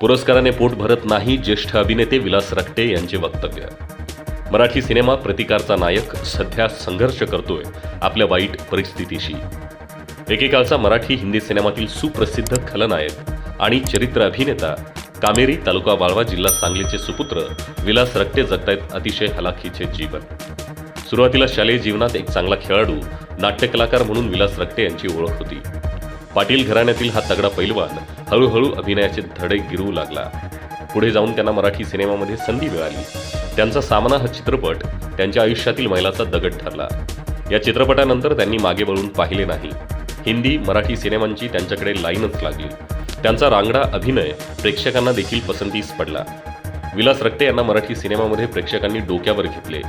पुरस्काराने पोट भरत नाही ज्येष्ठ अभिनेते विलास रक्टे यांचे वक्तव्य. मराठी सिनेमा प्रतिकारचा नायक सध्या संघर्ष करतोय आपल्या वाईट परिस्थितीशी. एकेकाळचा मराठी हिंदी सिनेमातील सुप्रसिद्ध खलनायक आणि चरित्र अभिनेता कामेरी तालुका वाळवा जिल्हा सांगलीचे सुपुत्र विलास रक्टे जगतायत अतिशय हलाखीचे जीवन. सुरुवातीला शालेय जीवनात एक चांगला खेळाडू नाट्यकलाकार म्हणून विलास रक्टे यांची ओळख होती. पाटील घराण्यातील हा तगडा पैलवान हळूहळू अभिनयाचे धडे गिरवू लागला. पुढे जाऊन त्यांना मराठी सिनेमामध्ये संधी मिळाली. त्यांचा सामना हा चित्रपट त्यांच्या आयुष्यातील मैलाचा दगड ठरला. या चित्रपटानंतर त्यांनी मागे वळून पाहिले नाही. हिंदी मराठी सिनेमांची त्यांच्याकडे लाईनच लागली. त्यांचा रांगडा अभिनय प्रेक्षकांना देखील पसंतीस पडला. विलास रक्ते यांना मराठी सिनेमामध्ये प्रेक्षकांनी डोक्यावर घेतले.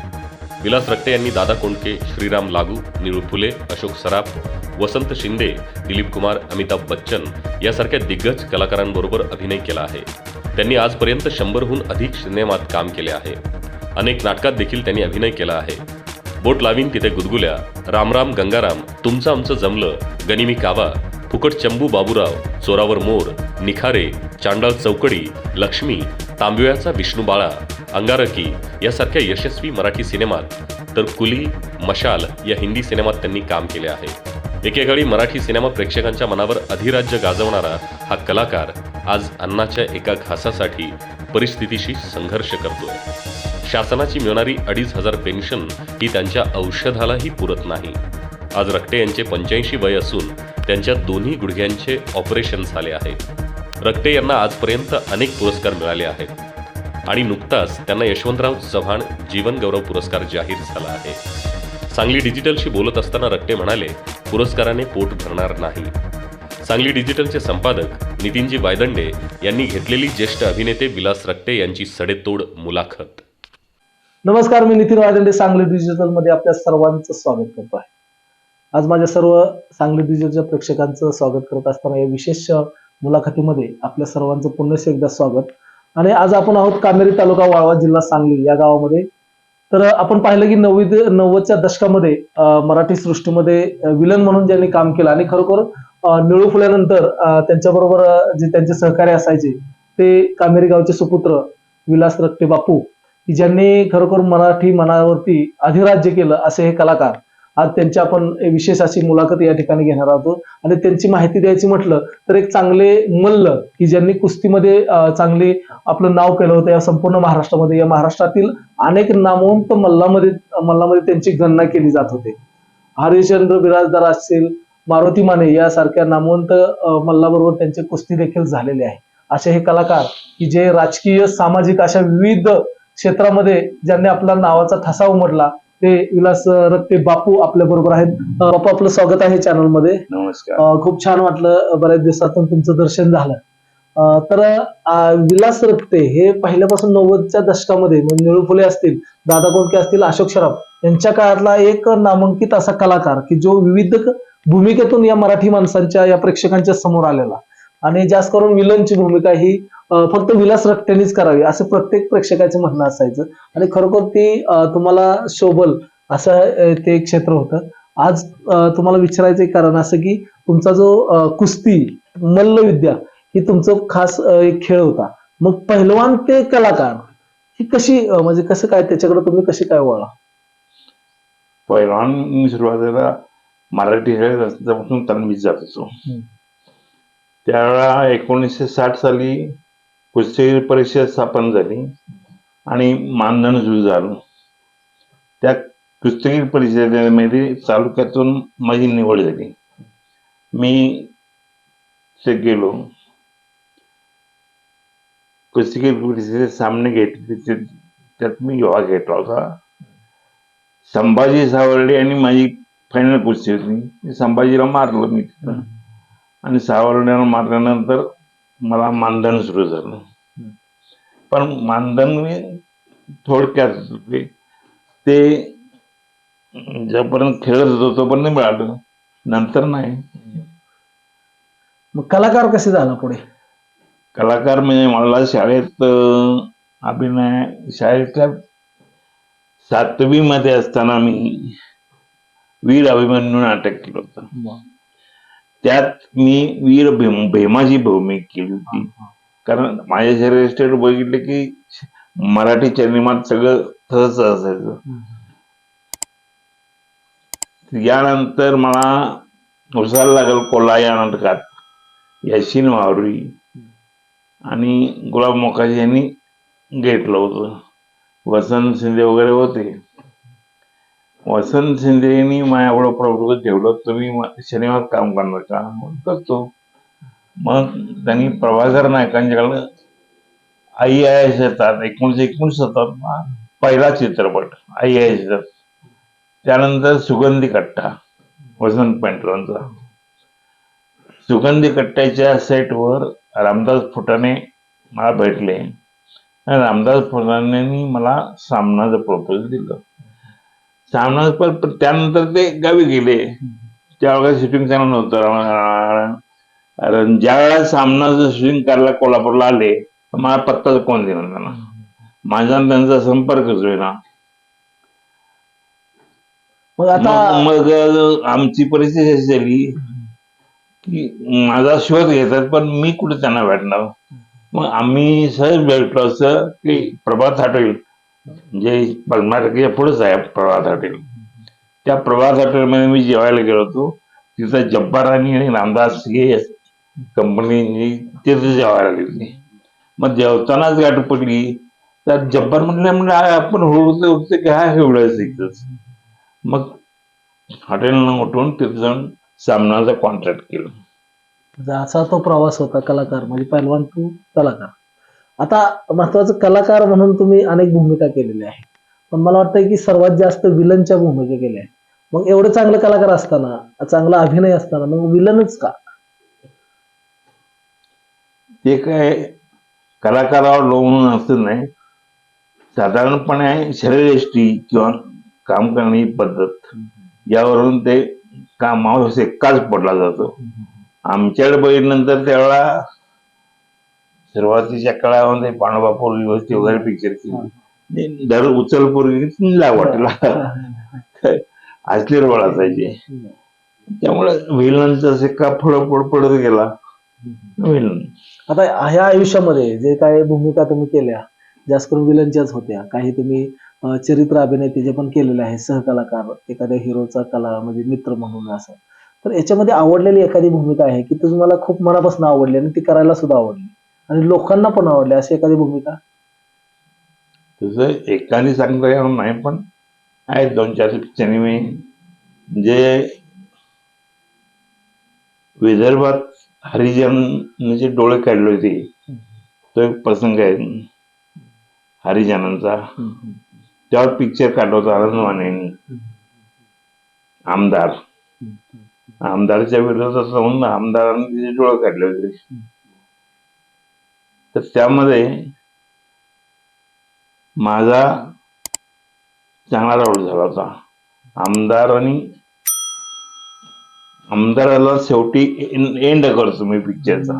विलास रक्टे यांनी दादा कोंडके श्रीराम लागू निळू फुले अशोक सराफ वसंत शिंदे दिलीप कुमार अमिताभ बच्चन यासारख्या दिग्गज कलाकारांबरोबर अभिनय केला आहे. त्यांनी आजपर्यंत शंभरहून अधिक सिनेमात काम केले आहे. अनेक नाटकात देखील त्यांनी अभिनय केला आहे. बोट लावीन तिथे गुदगुल्या रामराम गंगाराम तुमचं आमचं जमलं गनिमी कावा फुकट चंबू बाबूराव चोरावर मोर निखारे चांडाळ चौकडी लक्ष्मी तांबिवळ्याचा विष्णू बाळा अंगारकी यासारख्या यशस्वी मराठी सिनेमात तर कुली मशाल या हिंदी सिनेमात त्यांनी काम केले आहे. एकेकाळी मराठी सिनेमा प्रेक्षकांच्या मनावर अधिराज्य गाजवणारा हा कलाकार आज अन्नाच्या एका घासासाठी परिस्थितीशी संघर्ष करतोय. शासनाची मिळणारी अडीच हजार पेन्शन ही त्यांच्या औषधालाही पुरत नाही. आज रक्टे यांचे पंच्याऐंशी वय असून त्यांच्या दोन्ही गुडघ्यांचे ऑपरेशन झाले आहे. रक्टे यांना आजपर्यंत अनेक पुरस्कार मिळाले आहेत. आणि नुकताच त्यांना यशवंतराव चव्हाण जीवन गौरव पुरस्कार जाहीर झाला आहे. सांगली डिजिटलशी बोलत असताना रक्टे म्हणाले पुरस्काराने पोट भरणार नाही. सांगली डिजिटलचे संपादक नितीनजी वायदंडे यांनी घेतलेली ज्येष्ठ अभिनेते विलास रक्टे यांची सडेतोड मुलाखत. नमस्कार मी नितीन वायदंडे सांगली डिजिटलमध्ये आपल्या सर्वांचं स्वागत करतो आहे. आज माझ्या सर्व सांगली डिजिटलच्या प्रेक्षकांचं स्वागत करत असताना या विशेष मुलाखतीमध्ये आपल्या सर्वांचं पुन्हा एकदा स्वागत. आणि आज आपण आहोत कामेरी तालुका वाळवा जिल्हा सांगली या गावामध्ये. तर आपण पाहिलं की नव्वद नव्वदच्या दशकामध्ये मराठी सृष्टीमध्ये विलन म्हणून ज्यांनी काम केलं आणि खरोखर निळू फुल्यानंतर त्यांच्याबरोबर जे त्यांचे सहकार्य असायचे ते कामेरी गावचे सुपुत्र विलास रक्टे बापू की ज्यांनी खरोखर मराठी मनावरती अधिराज्य केलं असे हे कलाकार. आज त्यांची आपण विशेष अशी मुलाखत या ठिकाणी घेणार आहोत. आणि त्यांची माहिती द्यायची म्हटलं तर एक चांगले मल्ल की ज्यांनी कुस्तीमध्ये चांगले आपलं नाव केलं होतं या संपूर्ण महाराष्ट्रामध्ये या महाराष्ट्रातील अनेक नामवंत मल्लामध्ये मल्लामध्ये त्यांची गणना केली जात होते. हरिश्चंद्र बिराजदार असतील मारुती माने यासारख्या नामवंत मल्लाबरोबर त्यांचे कुस्ती देखील झालेले आहे. असे हे कलाकार की जे राजकीय सामाजिक अशा विविध क्षेत्रामध्ये ज्यांनी आपला नावाचा ठसा उमडला ते विलास रक्ते बापू आपल्या बरोबर आहेत. बापू आपलं स्वागत आहे channel मध्ये. नमस्कार. खूप छान वाटलं बऱ्याच दिवसातून तुमचं दर्शन झालं. तर विलास रक्ते हे पहिल्यापासून नव्वदच्या दशकामध्ये म्हणजे निळू फुले असतील दादा कोंडके असतील अशोक शराफ यांच्या काळातला एक नामांकित असा कलाकार की जो विविध भूमिकेतून या मराठी माणसांच्या या प्रेक्षकांच्या समोर आलेला. आणि जास्त करून विलनची भूमिका ही फक्त विलास रक्त्यांनीच करावी असं प्रत्येक प्रेक्षकाचं म्हणणं असायचं. आणि खरोखर ती तुम्हाला शोभल असं ते एक क्षेत्र होतं. आज तुम्हाला विचारायचं कारण असं की तुमचा जो कुस्ती मल्लविद्या ही तुमचं खास एक खेळ होता. मग पहिलवान ते कलाकार ही कशी म्हणजे कसं काय त्याच्याकडे तुम्ही कशी काय वळला? पहिलवान सुरुवातीला मराठी शाळेत असल्यापासून तन्वीत जात होतो. हम्म. त्यावेळा एकोणीसशे साठ साली कुस्ती परिषद स्थापन झाली आणि मानधन सुरू झालं. त्या कुस्तीगीर परिषदेमध्ये तालुक्यातून माझी निवड झाली. मी ते गेलो. कुस्तीगीर परिषदेचे सामने घेतले ते- त्यात मी योगा घेतला होता. संभाजी सावर्डे आणि माझी फायनल कुस्ती होती. संभाजीला मारलं मी तिथं. आणि सावर्ड्यानं मारल्यानंतर मला मानधन सुरू झालं. पण मानधन मी थोडक्यात होते. ते जोपर्यंत खेळत होतो तोपर्यंत मिळालं. नंतर नाही. मग कलाकार कसे झाला पुढे? कलाकार म्हणजे मला शाळेत अभिनय शाळेतल्या सातवी मध्ये असताना मी वीर अभिमन्यू नाटक केलं होतं. त्यात मी वीर भीम भीमाची भूमिका केली होती. कारण माझ्या शरीर स्टेट बघितले की मराठी सिनेमात सगळं तसंच असायचं. यानंतर मला उसायला लागल कोल्हा या नाटकात याशीन वावरी. आणि गुलाब मोकाजी यांनी घेतलं होतं. वसंत शिंदे वगैरे होते. वसंत शिंदेनी माझ्यावर माझ्याकडं प्रभुत्व ठेवलं. तुम्ही शनिवार सिनेमात काम करणार का? म्हणून करतो. मग त्यांनी प्रभाकर नायकांच्याकडं आई आहे शेतात एकोणीशे एकोणसत्तर पहिला चित्रपट आई आहे शेतात त्यानंतर सुगंधी कट्टा वसंत पेंटरांचा सुगंधी कट्ट्याच्या सेटवर रामदास फुटाणे मला भेटले. रामदास फुटाणेंनी मला सामनाचं प्रपोज दिलं. सामना त्यानंतर ते गावी गेले. त्यावेळेला शूटिंग चालू नव्हतं. कारण ज्या वेळेला सामनाचं शूटिंग करायला कोल्हापूरला आले तर मला पत्ता कोण देणार त्यांना माझा त्यांचा संपर्कच होईना मग आता मग आमची परिस्थिती अशी झाली की माझा शोध घेतात पण मी कुठे त्यांना भेटणार? मग आम्ही सहज भेटलो असं की प्रभात हॉटेल जे पद्माटकीच्या पुढेच आहे प्रभात हॉटेल. त्या प्रभात हॉटेलमध्ये मी जेवायला गेलो होतो. तिथं जब्बारानी आणि रामदास हे कंपनी तिथे जेवायला गेली. मग जेवतानाच गाठ पडली. तर जब्बार म्हटलं म्हणजे आपण होतं होतं की हा एवढं इथंच मग हॉटेलनं उठून तिथं जाऊन सामनाचा कॉन्ट्रॅक्ट केलं. म्हणजे असा तो प्रवास होता कलाकार. म्हणजे पहिलवान तू कलाकार. आता महत्वाचं कलाकार म्हणून तुम्ही अनेक भूमिका केलेल्या आहेत. पण मला वाटतं की सर्वात जास्त विलनच्या भूमिका केल्या आहेत. मग एवढे चांगले कलाकार असताना चांगला अभिनय असताना मग विलनच का? ते काय कलाकारावर लोन असं नाही. साधारणपणे शरीरयष्टी किंवा काम करण्याची पद्धत. यावरून ते कामावर एकाच पडला जातो. आमच्याकडे बघितल्यानंतर त्यावेळेला सुरुवातीच्या काळामध्ये पांडुबापूर व्यवस्थित वगैरे पिक्चर केली. दर उचल पूर्वी वाटला. असले रोळ असायचे. त्यामुळे व्हिलनचा सिक्का पुढं पुढं पडत गेला. व्हिलन आता ह्या आयुष्यामध्ये जे काही भूमिका तुम्ही केल्या जास्त करून विलनच्याच होत्या काही तुम्ही चरित्र अभिनेते जे पण केलेले आहे सहकलाकार एखाद्या हिरोचा कला म्हणजे मित्र म्हणून असं. तर याच्यामध्ये आवडलेली एखादी भूमिका आहे की ती तुम्हाला खूप मनापासून आवडली आणि ती करायला सुद्धा आवडली? आणि लोकांना पण आवडले अशी एखादी भूमिका? तसं एकाने सांगता येणार नाही पण आहेत दोन चार मी. जे विदर्भात हरिजनचे डोळे काढले होते. तो एक प्रसंग आहे. हरिजनांचा. त्यावर पिक्चर काढला होता आनंद आमदार. आमदारच्या विरोधात जाऊन आमदारांनी डोळे काढले होते. तर त्यामध्ये माझा चांगला रोल झाला होता. आमदार आणि आमदाराला शेवटी एंड करतो मी पिक्चरचा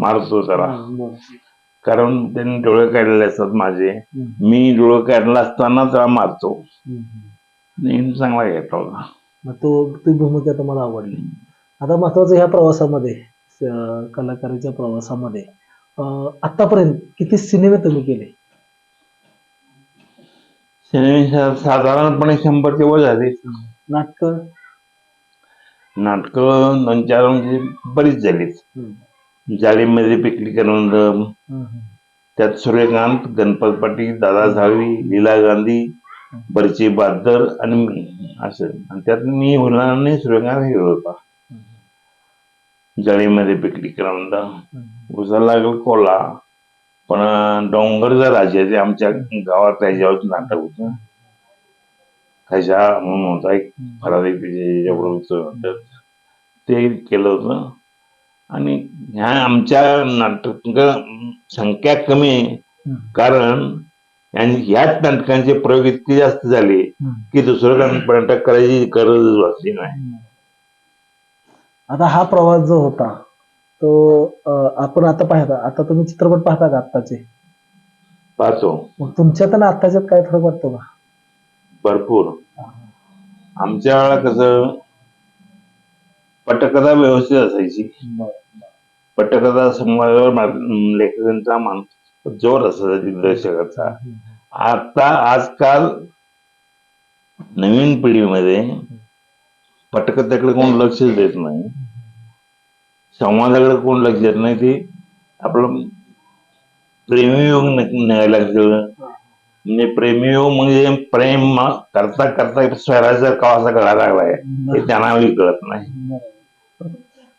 मारतो त्याला कारण त्यांनी डोळे काढलेले असतात माझे. मी डोळे काढला असताना त्याला मारतो. एंड चांगला घेतला होता तो ती भूमिका तुम्हाला आवडली. आता महत्वाचं ह्या प्रवासामध्ये कलाकारीच्या प्रवासामध्ये आतापर्यंत किती सिनेमे तुम्ही केले? सिनेमे सा- साधारणपणे शंभरचे वर झाले. नाटक? नाटक दोन चार म्हणजे बरीच झालीत जाळीमध्ये पिकली करून त्यात सूर्यकांत गणपत पाटील दादा झाळवी लीला गांधी बर्ची बहादर आणि मी असं. आणि त्यात मी हुलाने सूर्यकांत हिरो होता. जाळीमध्ये पिकली क्रमांक उसाला लागलं कोला पण डोंगरचा राजा ते आमच्या गावात त्याच्यावर नाटक होतं. खशा म्हणून होता एक फरारी तर ते केलं होतं. आणि ह्या आमच्या नाटक संख्या कमी आहे. कारण ह्याच नाटकांचे प्रयोग इतके जास्त झाले की दुसरं नाटक करायची गरज वाटली नाही. आता हा प्रवास जो होता तो अं, आपण आता पाहता आता तुम्ही चित्रपट पाहता का आत्ताचे? पाहतो. मग तुमच्यात आणि आत्ताच्यात काय फरक वाटतो का? भरपूर. आमच्या वेळा कसं पटकथा व्यवस्थित असायची. पटकथा संवादावर मा- लेखकांचा मान जोर असायचा दिग्दर्शकाचा. आता आजकाल नवीन पिढीमध्ये पटकथेकडे कोण लक्षच देत नाही. संवादाकडे कोण लक्ष देत नाही ते आपलं प्रेमयोग न- निघायला लागलं म्हणजे प्रेमयोग म्हणजे प्रेम करता करता स्वराचा कवासा कळायला लागलाय हे त्यांनाही कळत नाही.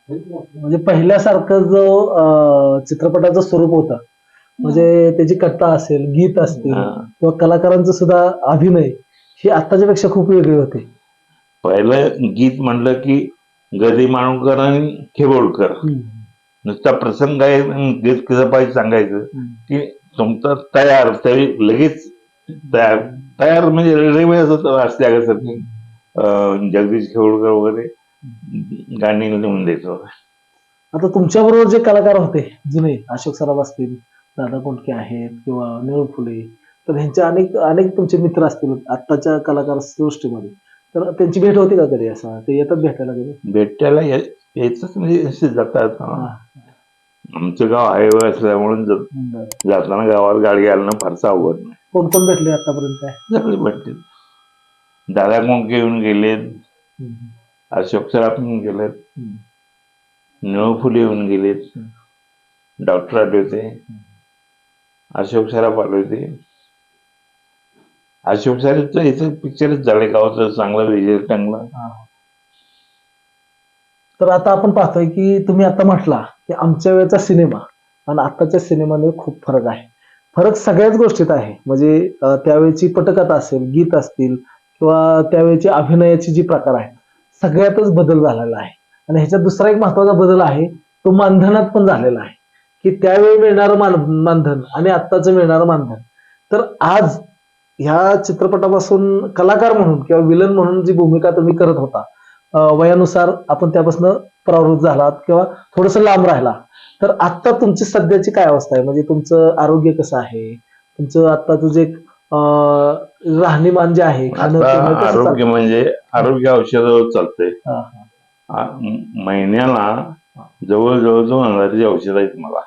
म्हणजे पहिल्यासारखं जो चित्रपटाचं स्वरूप होतं म्हणजे त्याची कथा असेल गीत असतील. किंवा कलाकारांचं सुद्धा अभिनय हे आत्ताच्या पेक्षा खूप वेगळे होते. पहिलं गीत म्हणलं की गदी माणूकर आणि खेबोडकर नुसता प्रसंग आहे गीत कसं पाहिजे सांगायचं? की तुमचं तयार तरी लगेच तयार. तयार म्हणजे रेल्वे असत असल्यासारखी जगदीश खेवडकर वगैरे गाणी लिहून द्यायचो. आता तुमच्या बरोबर जे कलाकार होते जुने अशोक सराफ असतील दादा कोंडके आहेत किंवा निळू फुले तर ह्यांचे अनेक अनेक तुमचे मित्र असतील आत्ताच्या कलाकार सृष्टीमध्ये. तर त्यांची भेट होती का कधी असं? ते येतात भेटायला कधी? भेटायला यायचंच म्हणजे असे जातात. आमचं गाव हायवे असल्यामुळे. जाताना गावात गाडी घालणं फारसं अवघड नाही. कोण कोण भेटले आतापर्यंत? काय सगळे भेटते दादा कोंडके येऊन गेलेत. अशोक सराफ येऊन गेलेत. निळू फुले येऊन गेलेत. डॉक्टर आले होते. अशोक सराफ आले होते. अशोक सराफचं इथं पिक्चरच झाले गावाचं चांगलं विजय चांगला. तर आता आपण पाहतोय की तुम्ही आता म्हटला की आमच्या वेळेचा सिनेमा आणि आताच्या सिनेमामध्ये खूप फरक आहे. फरक सगळ्याच गोष्टीत आहे. म्हणजे त्यावेळची पटकथा असेल गीत असतील किंवा त्यावेळची अभिनयाची जी प्रकार आहे सगळ्यातच बदल झालेला आहे. आणि ह्याच्यात दुसरा एक महत्त्वाचा बदल आहे तो मानधनात पण झालेला आहे. की त्यावेळी मिळणारं मान मानधन आणि आत्ताचं मिळणारं मानधन. तर आज ह्या चित्रपटापासून कलाकार म्हणून किंवा विलन म्हणून जी भूमिका तुम्ही करत होता वयानुसार आपण त्यापासून प्रवृत्त झालात किंवा थोडस लांब राहिला. तर आता तुमची सध्याची काय अवस्था आहे? म्हणजे तुमचं आरोग्य कसं आहे? तुमचं आत्ताचं जे राहणीमान जे आहे? आरोग्य म्हणजे आरोग्य औषधावर चालतंय. महिन्याला जवळजवळ दोन हजाराची औषध आहेत मला.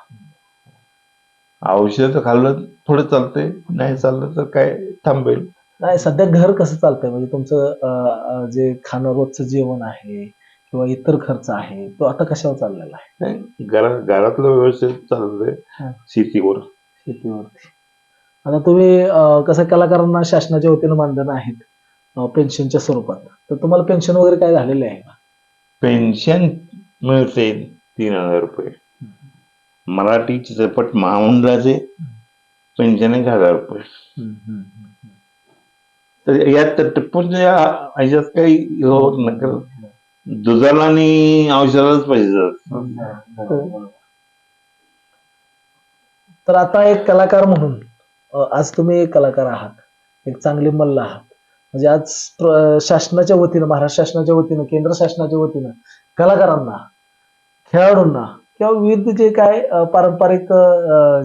औषध खाल्लं थोडं चालतंय नाही चाललं तर काय? थांबेल नाही सध्या घर कसं चालतंय? म्हणजे तुमचं जे खाणं रोजचं जेवण आहे किंवा इतर खर्च आहे तो आता कशावर चाललेला आहे? नाही, घरा घरातलं व्यवस्थित चालतंय. हा. शेतीवर. शेतीवरती. आता तुम्ही कसं कलाकारांना शासनाच्या वतीनं मानधन आहेत पेन्शनच्या स्वरूपात. तर तुम्हाला पेन्शन वगैरे काय झालेले आहे का? पेन्शन मिळते तीन हजार रुपये. मराठी चित्रपट महामंडळाचे पेन्शन एक हजार रुपये. तर यात तर ह्याच्यात काही होत नाही दुधाला आणि औषधालाच पाहिजे तर आता एक कलाकार म्हणून आज तुम्ही एक कलाकार आहात एक चांगले मल्ल आहात. म्हणजे आज शासनाच्या वतीनं महाराष्ट्र शासनाच्या वतीनं केंद्र शासनाच्या वतीनं कलाकारांना खेळाडूंना किंवा विविध जे काय पारंपरिक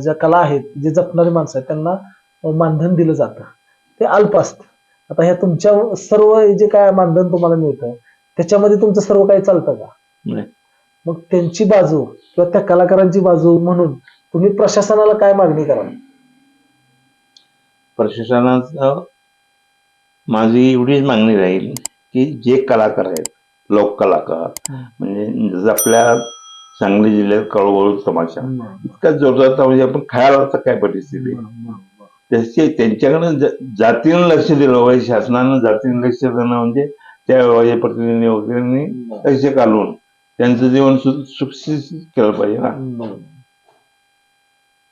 ज्या कला आहेत जे जपणारी माणसं आहेत त्यांना मानधन दिलं जातं. ते अल्प असतं. आता ह्या तुमच्या सर्व जे काय मानधन तुम्हाला मिळतं त्याच्यामध्ये तुमचं सर्व काही चालतं का. मग त्यांची बाजू किंवा त्या कलाकारांची बाजू म्हणून तुम्ही प्रशासनाला काय मागणी कराल? प्रशासनाचं माझी एवढीच मागणी राहील की जे कलाकार आहेत लोक कलाकार म्हणजे जसं आपल्या सांगली जिल्ह्यात कळवळू तमाशा. इतका जोरदार म्हणजे आपण खेळायला तर काय परिस्थिती? त्याचे त्यांच्याकडे ज- जातीनं लक्ष दिलं पाहिजे शासनानं जातीनं लक्ष देणं म्हणजे त्या विभागीय प्रतिनिधी वगैरे लक्ष घालून त्यांचं जीवन सु- सुखसित केलं पाहिजे ना.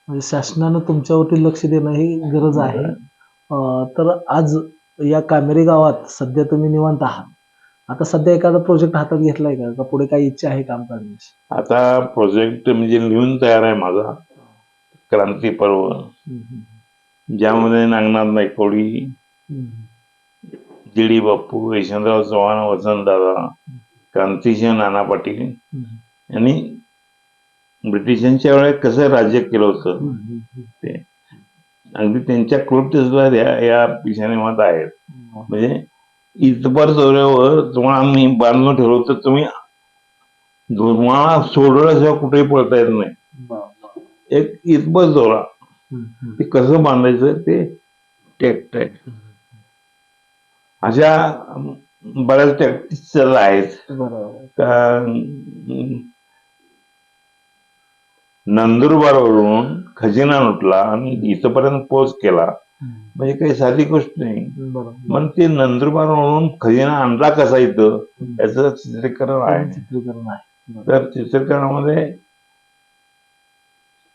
म्हणजे शासनानं तुमच्यावरती लक्ष देणं ही गरज आहे. तर आज या कामेरी गावात सध्या तुम्ही निवांत आहात. आता सध्या एखादा प्रोजेक्ट हातात घेतलाय का? का पुढे काही इच्छा आहे काम करण्याची? आता प्रोजेक्ट म्हणजे लिहून तयार आहे माझा. क्रांती पर्व. ज्यामध्ये नागनाथ नायकवडी जी डी बाप्पू यशवंतराव चव्हाण वसंतदादा क्रांतिसिंह नाना पाटील यांनी ब्रिटिशांच्या वेळेत कसं राज्य केलं होतं अगदी त्यांच्या क्लृप्त सुद्धा या या पिशानेमात आहेत. म्हणजे इथपर चौऱ्यावर तुम्हाला आम्ही बांधून ठेवलं तर तुम्ही तुम्हाला सोडल्याशिवाय कुठेही पळता येत नाही. एक इतबत दोरा ते कसं बांधायचं ते टेक्ट आहे. अशा बऱ्याच टॅक्टिक्स आहेत. का अं, नंदुरबारवरून खजिना लुटला आणि इथपर्यंत पोच केला. म्हणजे काही साधी गोष्ट नाही. बरोबर. मग ते नंदुरबारवरून खजिना आणला कसा इथं? याचं चित्रीकरण आहे. चित्रीकरण आहे. तर चित्रीकरणामध्ये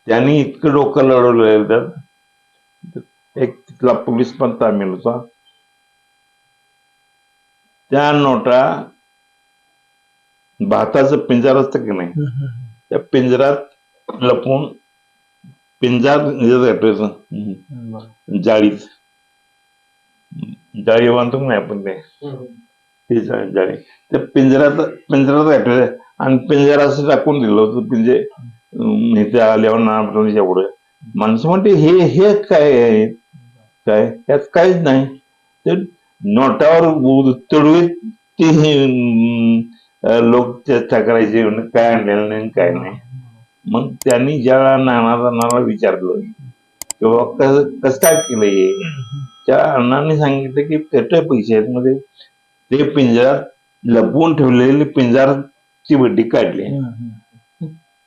त्यांनी इतकं डोकं लढवलेलं तर एक तिथला पोलीस पण तामील होता. त्या नोटा भाताचं पिंजर असतं की नाही? त्या पिंजरात लपवून पिंजार जाळीत. जाळी बांधतो नाही आपण ते? जाळी. त्या पिंजरात पिंजरात घातलेलं आणि पिंजरा असं टाकून दिलं होतं पिंजे. इथे आल्यावर नानाच्या पुढे माणसं म्हणते हे हे काय आहे? काय? यात काहीच नाही. तर नोटावर तडवे ते लोक चर्चा करायचे काय आणलेलं नाही काय नाही. मग त्यांनी ज्या नानाचा नाना विचारलं किंवा कसं कसं काय केलं हे? त्या अण्णांनी सांगितलं की त्याच्या पैसे आहेत मध्ये. ते पिंजरात लपवून ठेवलेली पिंजराची बड्डी काढली.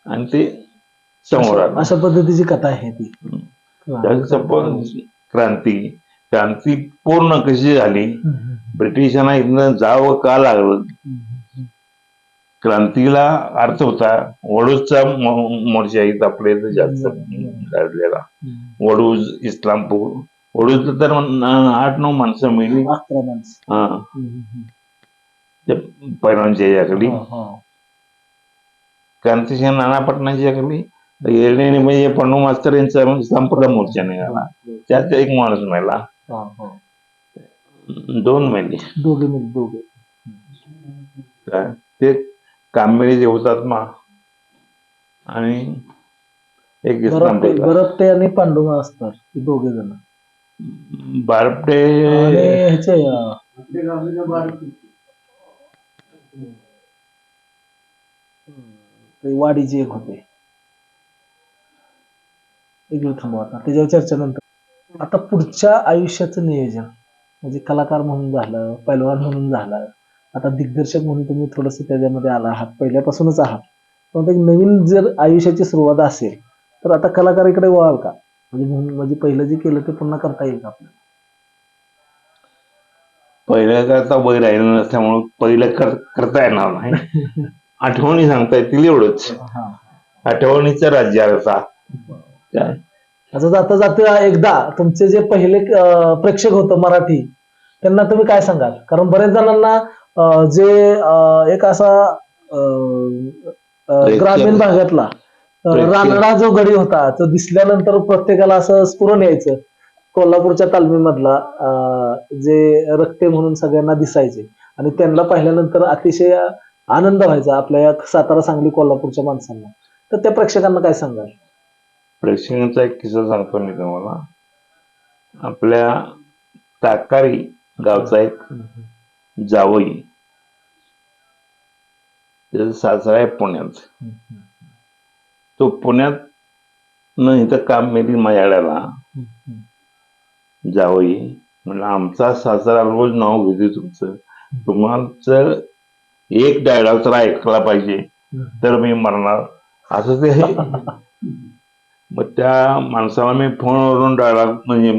आणि ते समोर आलं. अशा पद्धतीची कथा आहे ती. पण क्रांती क्रांती पूर्ण कशी झाली? ब्रिटिशांना इथनं जावं का लागलं? क्रांतीला अर्थ होता वडूजचा मोर्चा इथं आपल्या इथं जास्त गाजलेला वडूज इस्लामपूर. वडूज तर आठ नऊ माणसं मिळली. हा. हम्म, हम्म, ते पैलवानच्या याकडे. क्रांतिसिंह नाना पटनाच्या खाली येणे म्हणजे पण्णू मास्तर यांचा इस्लामपूरला मोर्चा निघाला त्यात एक माणूस मेला हो, हो. दोन महिने दोघे दोघे काय ते कांबेरी देवतात्मा आणि एक बरप्पे इस्लामपूरला बरप्पे आणि पांडुमा असतात ते दोघे जण बारपटे आणि ह्याचे अं, ते वाडीचे एक होते. एक मिनिट थांबवा आता त्याच्यावर चर्चा नंतर. आता पुढच्या आयुष्याचं नियोजन म्हणजे कलाकार म्हणून झालं पैलवान म्हणून झालं आता दिग्दर्शक म्हणून तुम्ही थोडस त्याच्यामध्ये आला आहात पहिल्यापासूनच आहात. पण एक नवीन जर आयुष्याची सुरुवात असेल तर आता कलाकाराकडे वळाल का? म्हणजे म्हणून- म्हणजे पहिलं जे केलं ते पुन्हा करता येईल का आपल्याला? पहिल्या करता वय राहिलं नसल्यामुळं पहिलं कर करता येणार नाही. आठवणी सांगता येतील एवढंच. हा. आठवणीचं राज्य आता. काय? आता जाता जाता एकदा तुमचे जे पहिले अं, प्रेक्षक होतं मराठी त्यांना तुम्ही काय सांगाल? कारण बरेच जणांना अं, जे अं, एक असा अं, अं, प्रेक्षक. ग्रामीण भागातला अं, प्रेक्षक. रानडा जो गडी होता तो दिसल्यानंतर प्रत्येकाला असं स्फुरण यायचं. कोल्हापूरच्या तालमीमधला अं, जे रक्ते म्हणून सगळ्यांना दिसायचे. आणि त्यांना पाहिल्यानंतर अतिशय आनंद व्हायचा आपल्या या सातारा सांगली कोल्हापूरच्या माणसांना. तर त्या प्रेक्षकांना काय सांगाल? प्रेक्षकांचा एक किस्सा सांगतो मी तुम्हाला. आपल्या ताकारी गावचा एक जावई. त्याचा सासरा आहे पुण्यात. तो पुण्यात न इथं काम मिळेल माझ्याकडे जावई. म्हणलं आमचा सासरा रोज नाव घेते तुमचं. तुम्हाला एक डायलॉग तर ऐकला पाहिजे. तर मी मरणार. असं ते मग त्या माणसाला मी फोनवरून डायलॉग म्हणजे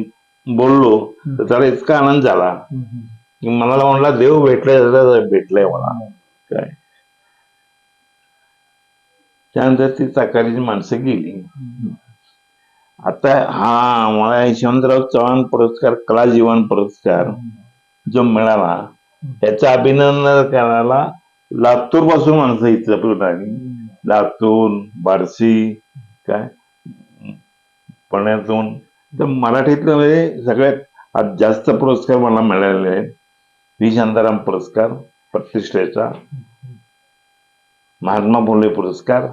बोललो तर त्याला इतका आनंद झाला. की मला म्हणला देव भेटलाय भेटलाय मला. काय? त्यानंतर ती चाकारीची माणसं गेली. आता हा मला यशवंतराव चव्हाण पुरस्कार कला जीवन पुरस्कार जो मिळाला त्याचं अभिनंदन करायला लातूरपासून माणसं इथं पण आली लातूर बार्शी काय? पुण्यातून. तर मराठीतलं म्हणजे सगळ्यात आज जास्त पुरस्कार मला मिळालेले आहेत. व्ही. शांताराम पुरस्कार प्रतिष्ठेचा. महात्मा फुले पुरस्कार.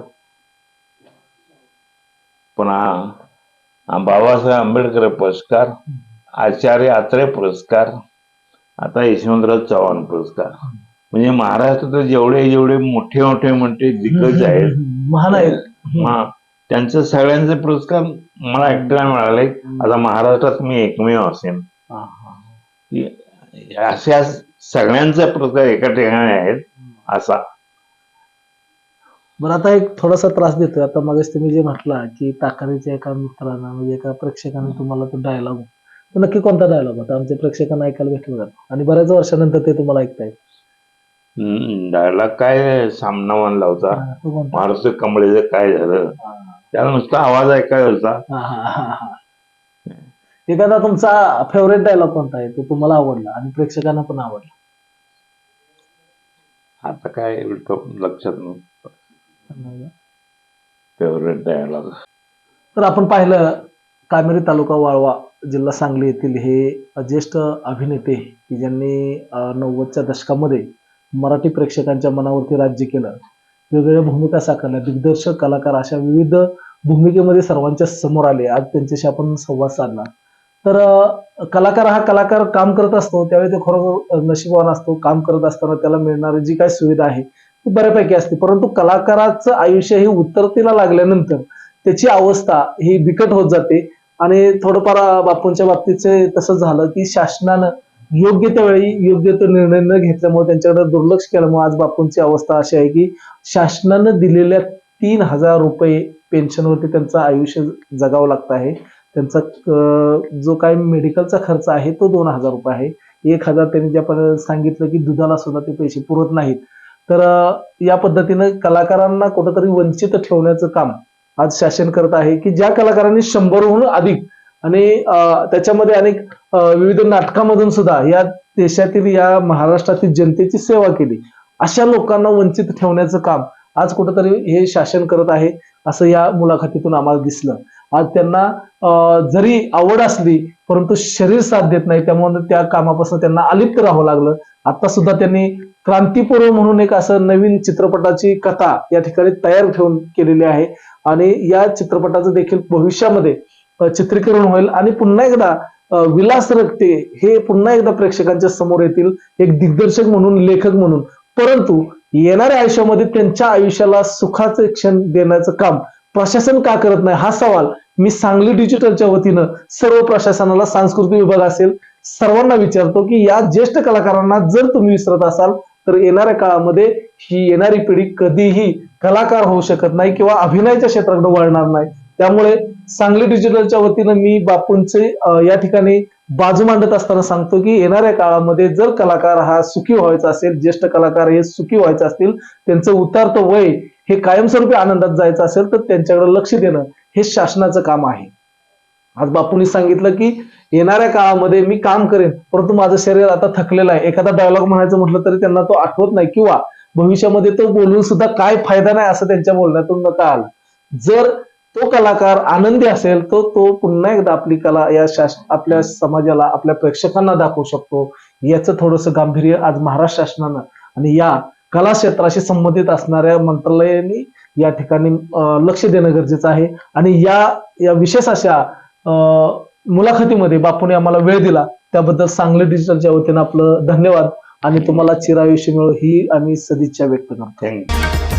पुन्हा बाबासाहेब आंबेडकर पुरस्कार. आचार्य आत्रे पुरस्कार. आता यशवंतराव चव्हाण पुरस्कार. म्हणजे महाराष्ट्रात जेवढे जेवढे मोठे मोठे मोठे दिग्गज आहेत. महान आहेत हा, त्यांचं सगळ्यांचे पुरस्कार मला एकट्याला मिळाले. आता महाराष्ट्रात मी एकमेव. की अशा सगळ्यांचा पुरस्कार एका ठिकाणी आहेत असा. बरं आता एक थोडासा त्रास देतोय. आता मग तुम्ही जे म्हटला की ताकारीच्या एका मित्रानं म्हणजे एका प्रेक्षकाने तुम्हाला तो डायलॉग नक्की कोणता डायलॉग होता? आमच्या प्रेक्षकांना ऐकायला भेटलं जातं आणि बऱ्याच वर्षानंतर ते तुम्हाला ऐकतायत. डायलॉग काय सामना मानला होता? तो कोणता? महाराष्ट्र कमळेचं काय झालं? त्याला नुसता आवाज ऐकायला होता. हा, हा, हा, हा. एखादा तुमचा फेवरेट डायलॉग कोणता आहे? तो तुम्हाला आवडला आणि प्रेक्षकांना पण आवडला. आता काय लक्षात नाही फेवरेट डायलॉग तर आपण पाहिलं कामेरी तालुका वाळवा जिल्हा सांगली येथील हे ज्येष्ठ अभिनेते की ज्यांनी अं, नव्वदच्या दशकामध्ये मराठी प्रेक्षकांच्या मनावरती राज्य केलं. वेगवेगळ्या भूमिका साकारल्या. दिग्दर्शक कलाकार अशा विविध भूमिकेमध्ये सर्वांच्या समोर आले. आज त्यांच्याशी आपण संवाद साधला तर कलाकार हा कलाकार काम करत असतो. त्यावेळी तो खरोखर नशीबवान असतो. काम करत असताना त्याला मिळणारी जी काही सुविधा आहे ती बऱ्यापैकी असते. परंतु कलाकाराचं आयुष्य हे उत्तरतेला लागल्यानंतर त्याची अवस्था ही बिकट होत जाते. आणि थोडंफार बापूंच्या बाबतीत तसं झालं की शासनानं योग्य त्या वेळी योग्य तो निर्णय न घेतल्यामुळे त्यांच्याकडे दुर्लक्ष केल्यामुळे आज बापूंची अवस्था अशी आहे की शासनानं दिलेल्या तीन हजार रुपये पेन्शनवरती त्यांचं आयुष्य जगावं लागतं आहे. त्यांचा जो काही मेडिकलचा खर्च आहे तो दोन हजार रुपये आहे. एक हजार त्यांनी ज्या सांगितलं की दुधाला सुद्धा ते पैसे पुरत नाहीत. तर या पद्धतीनं कलाकारांना कुठंतरी वंचित ठेवण्याचं काम आज शासन करत आहे की ज्या कलाकारांनी शंभरहून अधिक आणि अं, त्याच्यामध्ये अनेक विविध नाटकामधून सुद्धा या देशातील या महाराष्ट्रातील जनतेची सेवा केली. अशा लोकांना वंचित ठेवण्याचं काम आज कुठंतरी हे शासन करत आहे असं या मुलाखतीतून आम्हाला दिसलं. आज त्यांना अं, जरी आवड असली परंतु शरीर साथ देत नाही त्यामुळे त्या कामापासून त्यांना अलिप्त राहावं लागलं. आता सुद्धा त्यांनी क्रांतीपूर्व म्हणून एक असं नवीन चित्रपटाची कथा या ठिकाणी तयार ठेवून केलेली आहे. आणि या चित्रपटाचं देखील भविष्यामध्ये चित्रीकरण होईल आणि पुन्हा एकदा विलास रक्ते हे पुन्हा एकदा प्रेक्षकांच्या समोर येतील एक दिग्दर्शक म्हणून लेखक म्हणून. परंतु येणाऱ्या आयुष्यामध्ये त्यांच्या आयुष्याला सुखाचे क्षण देण्याचं काम प्रशासन का करत नाही? हा सवाल मी सांगली डिजिटलच्या वतीनं सर्व प्रशासनाला सांस्कृतिक विभाग असेल सर्वांना विचारतो की या ज्येष्ठ कलाकारांना जर तुम्ही विसरत असाल तर येणाऱ्या काळामध्ये ही येणारी पिढी कधीही कलाकार होऊ शकत नाही किंवा अभिनयाच्या क्षेत्राकडे वळणार नाही. त्यामुळे सांगली डिजिटलच्या वतीनं मी बापूंचे या ठिकाणी बाजू मांडत असताना सांगतो की येणाऱ्या काळामध्ये जर कलाकार हा सुखी व्हायचा असेल ज्येष्ठ कलाकार हे सुखी व्हायचे असतील त्यांचं उतारतं वय हे कायमस्वरूपी आनंदात जायचं असेल तर त्यांच्याकडे लक्ष देणं हे शासनाचं काम आहे. आज बापूंनी सांगितलं की येणाऱ्या काळामध्ये मी काम करेन परंतु माझं शरीर आता थकलेलं आहे. एखादा डायलॉग म्हणायचं म्हटलं तरी त्यांना तो आठवत नाही किंवा भविष्यामध्ये तो बोलून सुद्धा काय फायदा नाही असं त्यांच्या बोलण्यातून नका आलं. जर तो कलाकार आनंदी असेल तर तो पुन्हा एकदा आपली कला या शास आपल्या समाजाला आपल्या प्रेक्षकांना दाखवू शकतो. याचं थोडंसं गांभीर्य आज महाराष्ट्र शासनानं आणि या कला क्षेत्राशी संबंधित असणाऱ्या मंत्रालयाने या ठिकाणी लक्ष देणं गरजेचं आहे. आणि या या विशेष अशा अं, मुलाखतीमध्ये बापूने आम्हाला वेळ दिला. त्याबद्दल सांगली डिजिटलच्या वतीनं आपलं धन्यवाद. आणि तुम्हाला चिरायुष्य मिळो ही आम्ही सदिच्छा व्यक्त करतो. Thank you